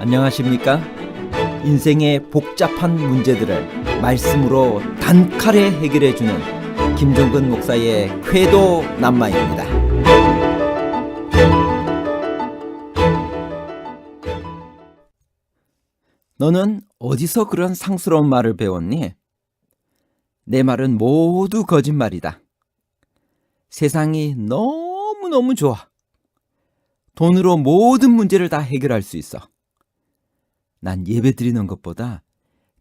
안녕하십니까? 인생의 복잡한 문제들을 말씀으로 단칼에 해결해 주는 김정근 목사의 쾌도 남마입니다. 너는 어디서 그런 상스러운 말을 배웠니? 내 말은 모두 거짓말이다. 세상이 너무너무 좋아. 돈으로 모든 문제를 다 해결할 수 있어. 난 예배 드리는 것보다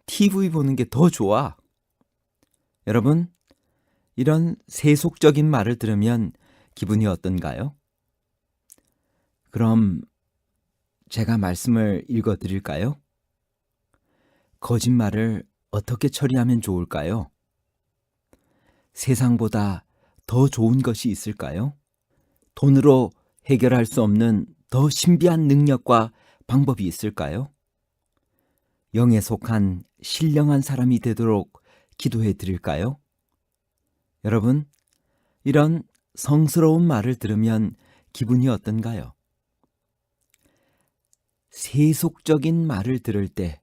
TV 보는 게 더 좋아. 여러분, 이런 세속적인 말을 들으면 기분이 어떤가요? 그럼 제가 말씀을 읽어 드릴까요? 거짓말을 어떻게 처리하면 좋을까요? 세상보다 더 좋은 것이 있을까요? 돈으로 해결할 수 없는 더 신비한 능력과 방법이 있을까요? 영에 속한 신령한 사람이 되도록 기도해 드릴까요? 여러분, 이런 성스러운 말을 들으면 기분이 어떤가요? 세속적인 말을 들을 때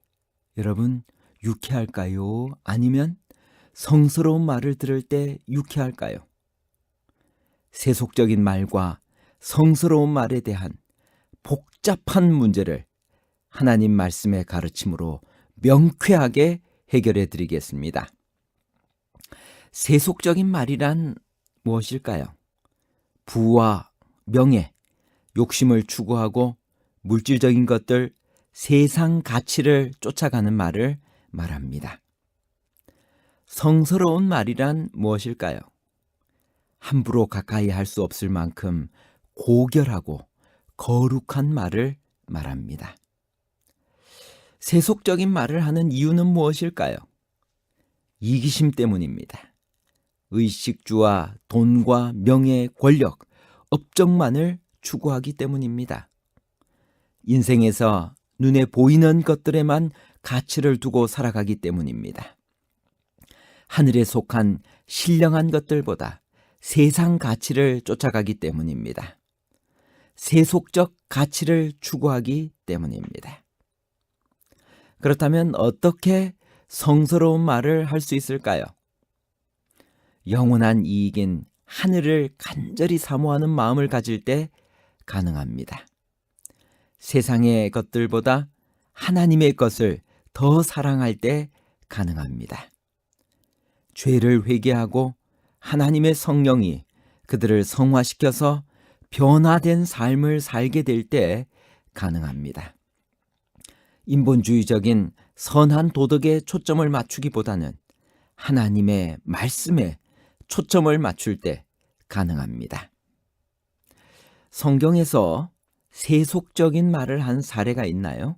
여러분 유쾌할까요? 아니면 성스러운 말을 들을 때 유쾌할까요? 세속적인 말과 성스러운 말에 대한 복잡한 문제를 하나님 말씀의 가르침으로 명쾌하게 해결해 드리겠습니다. 세속적인 말이란 무엇일까요? 부와 명예, 욕심을 추구하고 물질적인 것들, 세상 가치를 쫓아가는 말을 말합니다. 성스러운 말이란 무엇일까요? 함부로 가까이 할 수 없을 만큼 고결하고 거룩한 말을 말합니다. 세속적인 말을 하는 이유는 무엇일까요? 이기심 때문입니다. 의식주와 돈과 명예, 권력, 업적만을 추구하기 때문입니다. 인생에서 눈에 보이는 것들에만 가치를 두고 살아가기 때문입니다. 하늘에 속한 신령한 것들보다 세상 가치를 쫓아가기 때문입니다. 세속적 가치를 추구하기 때문입니다. 그렇다면 어떻게 성스러운 말을 할 수 있을까요? 영원한 이익인 하늘을 간절히 사모하는 마음을 가질 때 가능합니다. 세상의 것들보다 하나님의 것을 더 사랑할 때 가능합니다. 죄를 회개하고 하나님의 성령이 그들을 성화시켜서 변화된 삶을 살게 될 때 가능합니다. 인본주의적인 선한 도덕에 초점을 맞추기보다는 하나님의 말씀에 초점을 맞출 때 가능합니다. 성경에서 세속적인 말을 한 사례가 있나요?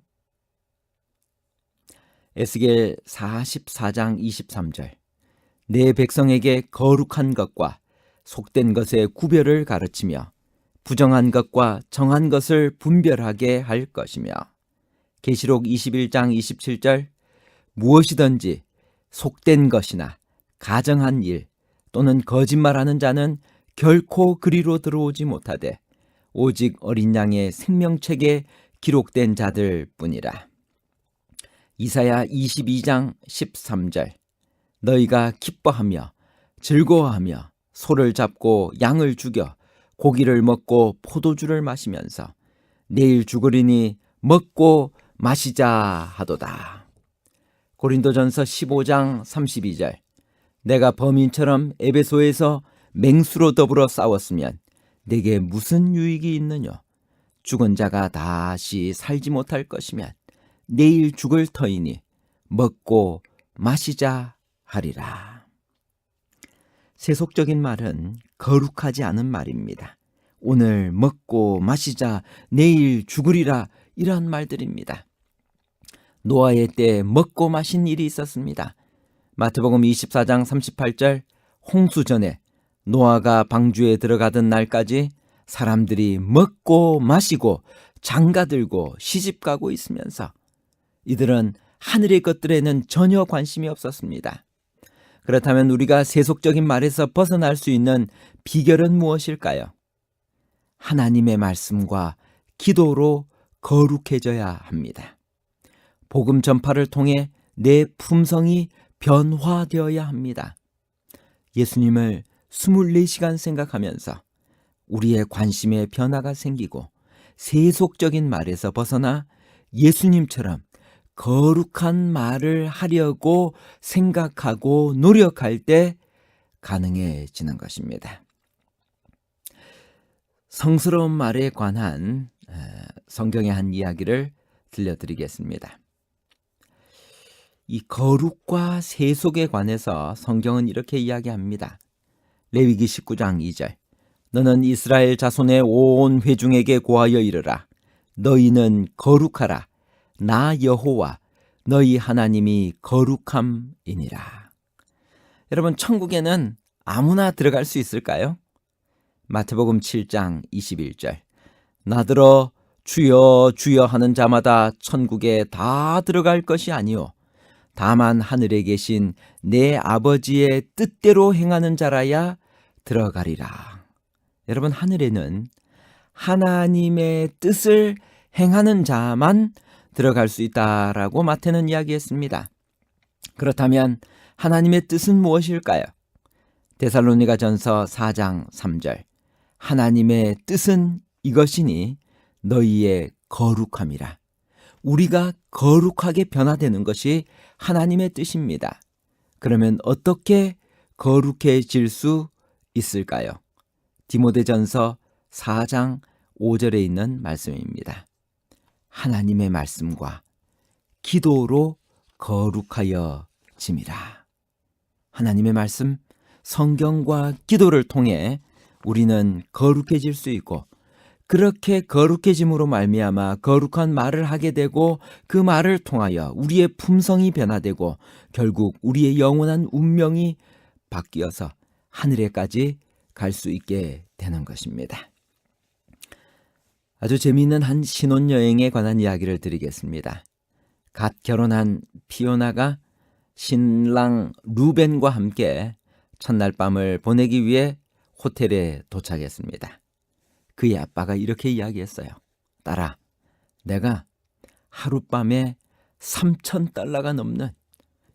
에스겔 44장 23절 내 백성에게 거룩한 것과 속된 것의 구별을 가르치며 부정한 것과 정한 것을 분별하게 할 것이며 계시록 21장 27절 무엇이든지 속된 것이나 가정한 일 또는 거짓말하는 자는 결코 그리로 들어오지 못하되 오직 어린 양의 생명책에 기록된 자들 뿐이라. 이사야 22장 13절 너희가 기뻐하며 즐거워하며 소를 잡고 양을 죽여 고기를 먹고 포도주를 마시면서 내일 죽으리니 먹고 마시자 하도다. 고린도전서 15장 32절 내가 범인처럼 에베소에서 맹수로 더불어 싸웠으면 내게 무슨 유익이 있느냐? 죽은 자가 다시 살지 못할 것이면 내일 죽을 터이니 먹고 마시자 하리라. 세속적인 말은 거룩하지 않은 말입니다. 오늘 먹고 마시자 내일 죽으리라 이러한 말들입니다. 노아의 때 먹고 마신 일이 있었습니다. 마태복음 24장 38절 홍수 전에 노아가 방주에 들어가던 날까지 사람들이 먹고 마시고 장가들고 시집가고 있으면서 이들은 하늘의 것들에는 전혀 관심이 없었습니다. 그렇다면 우리가 세속적인 말에서 벗어날 수 있는 비결은 무엇일까요? 하나님의 말씀과 기도로 거룩해져야 합니다. 복음 전파를 통해 내 품성이 변화되어야 합니다. 예수님을 24시간 생각하면서 우리의 관심에 변화가 생기고 세속적인 말에서 벗어나 예수님처럼 거룩한 말을 하려고 생각하고 노력할 때 가능해지는 것입니다. 성스러운 말에 관한 성경의 한 이야기를 들려드리겠습니다. 이 거룩과 세속에 관해서 성경은 이렇게 이야기합니다. 레위기 19장 2절 너는 이스라엘 자손의 온 회중에게 고하여 이르라 너희는 거룩하라 나 여호와 너희 하나님이 거룩함이니라. 여러분 천국에는 아무나 들어갈 수 있을까요? 마태복음 7장 21절 나들어 주여 주여 하는 자마다 천국에 다 들어갈 것이 아니요 다만 하늘에 계신 내 아버지의 뜻대로 행하는 자라야 들어가리라. 여러분 하늘에는 하나님의 뜻을 행하는 자만 들어갈 수 있다라고 마태는 이야기했습니다. 그렇다면 하나님의 뜻은 무엇일까요? 데살로니가 전서 4장 3절 하나님의 뜻은 이것이니 너희의 거룩함이라. 우리가 거룩하게 변화되는 것이 하나님의 뜻입니다. 그러면 어떻게 거룩해질 수 있을까요? 디모데전서 4장 5절에 있는 말씀입니다. 하나님의 말씀과 기도로 거룩하여 짐이라. 하나님의 말씀, 성경과 기도를 통해 우리는 거룩해질 수 있고 그렇게 거룩해짐으로 말미암아 거룩한 말을 하게 되고 그 말을 통하여 우리의 품성이 변화되고 결국 우리의 영원한 운명이 바뀌어서 하늘에까지 갈 수 있게 되는 것입니다. 아주 재미있는 한 신혼여행에 관한 이야기를 드리겠습니다. 갓 결혼한 피오나가 신랑 루벤과 함께 첫날 밤을 보내기 위해 호텔에 도착했습니다. 그의 아빠가 이렇게 이야기했어요. 딸아, 내가 하룻밤에 3천 달러가 넘는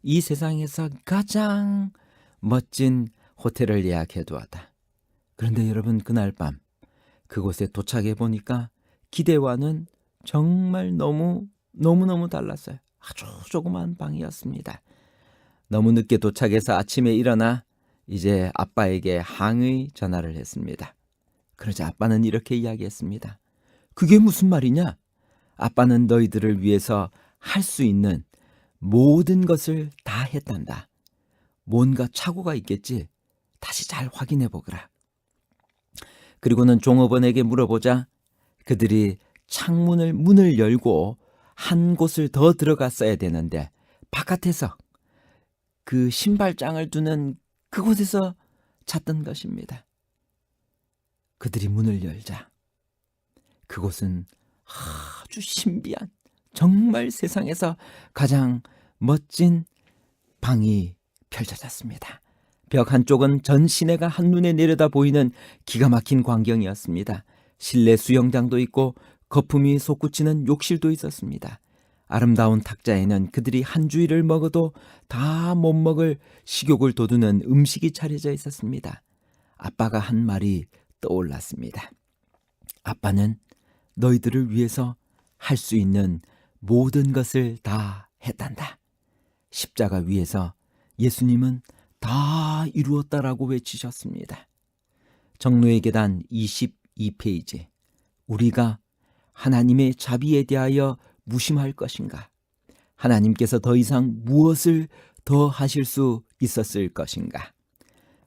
이 세상에서 가장 멋진 호텔을 예약해 두었다. 그런데 여러분 그날 밤 그곳에 도착해 보니까 기대와는 정말 너무 너무너무 달랐어요. 아주 조그만 방이었습니다. 너무 늦게 도착해서 아침에 일어나 이제 아빠에게 항의 전화를 했습니다. 그러자 아빠는 이렇게 이야기했습니다. 그게 무슨 말이냐? 아빠는 너희들을 위해서 할 수 있는 모든 것을 다 했단다. 뭔가 착오가 있겠지? 다시 잘 확인해 보거라. 그리고는 종업원에게 물어보자 그들이 창문을 문을 열고 한 곳을 더 들어갔어야 되는데 바깥에서 그 신발장을 두는 그곳에서 찾던 것입니다. 그들이 문을 열자 그곳은 아주 신비한 정말 세상에서 가장 멋진 방이 펼쳐졌습니다. 벽 한쪽은 전 시내가 한눈에 내려다 보이는 기가 막힌 광경이었습니다. 실내 수영장도 있고 거품이 솟구치는 욕실도 있었습니다. 아름다운 탁자에는 그들이 한 주일을 먹어도 다 못 먹을 식욕을 돋우는 음식이 차려져 있었습니다. 아빠가 한 말이 떠올랐습니다. 아빠는 너희들을 위해서 할 수 있는 모든 것을 다 했단다. 십자가 위에서 예수님은 다 이루었다라고 외치셨습니다. 정로의 계단 22페이지. 우리가 하나님의 자비에 대하여 무심할 것인가? 하나님께서 더 이상 무엇을 더 하실 수 있었을 것인가?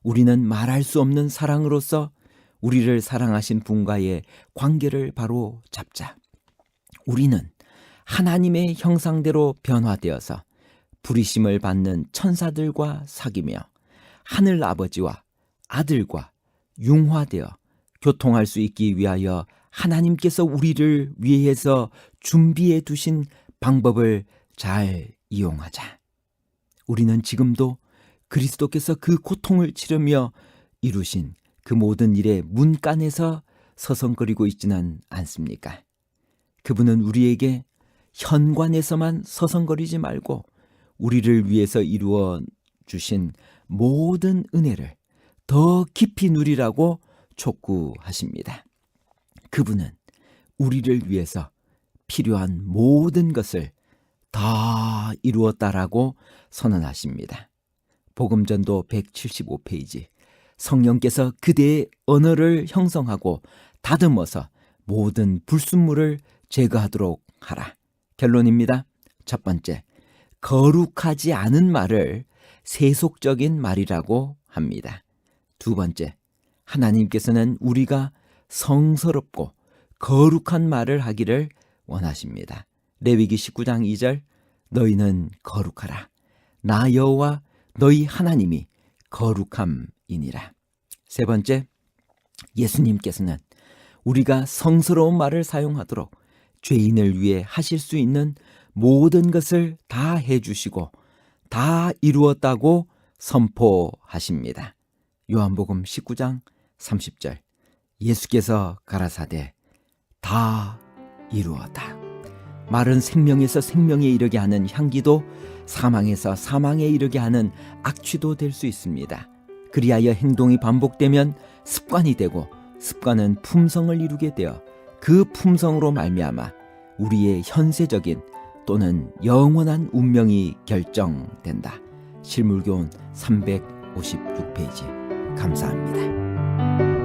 우리는 말할 수 없는 사랑으로서 우리를 사랑하신 분과의 관계를 바로 잡자. 우리는 하나님의 형상대로 변화되어서 부리심을 받는 천사들과 사귀며 하늘 아버지와 아들과 융화되어 교통할 수 있기 위하여 하나님께서 우리를 위해서 준비해 두신 방법을 잘 이용하자. 우리는 지금도 그리스도께서 그 고통을 치르며 이루신 그 모든 일의 문간에서 서성거리고 있지는 않습니까? 그분은 우리에게 현관에서만 서성거리지 말고 우리를 위해서 이루어 주신 모든 은혜를 더 깊이 누리라고 촉구하십니다. 그분은 우리를 위해서 필요한 모든 것을 다 이루었다라고 선언하십니다. 복음전도 175페이지 성령께서 그대의 언어를 형성하고 다듬어서 모든 불순물을 제거하도록 하라. 결론입니다. 첫 번째, 거룩하지 않은 말을 세속적인 말이라고 합니다. 두 번째, 하나님께서는 우리가 성스럽고 거룩한 말을 하기를 원하십니다. 레위기 19장 2절 너희는 거룩하라. 나 여호와 너희 하나님이 거룩함 이니라. 세 번째, 예수님께서는 우리가 성스러운 말을 사용하도록 죄인을 위해 하실 수 있는 모든 것을 다 해주시고 다 이루었다고 선포하십니다. 요한복음 19장 30절 예수께서 가라사대 다 이루었다. 말은 생명에서 생명에 이르게 하는 향기도 사망에서 사망에 이르게 하는 악취도 될 수 있습니다. 그리하여 행동이 반복되면 습관이 되고 습관은 품성을 이루게 되어 그 품성으로 말미암아 우리의 현세적인 또는 영원한 운명이 결정된다. 실물교훈 356페이지 감사합니다.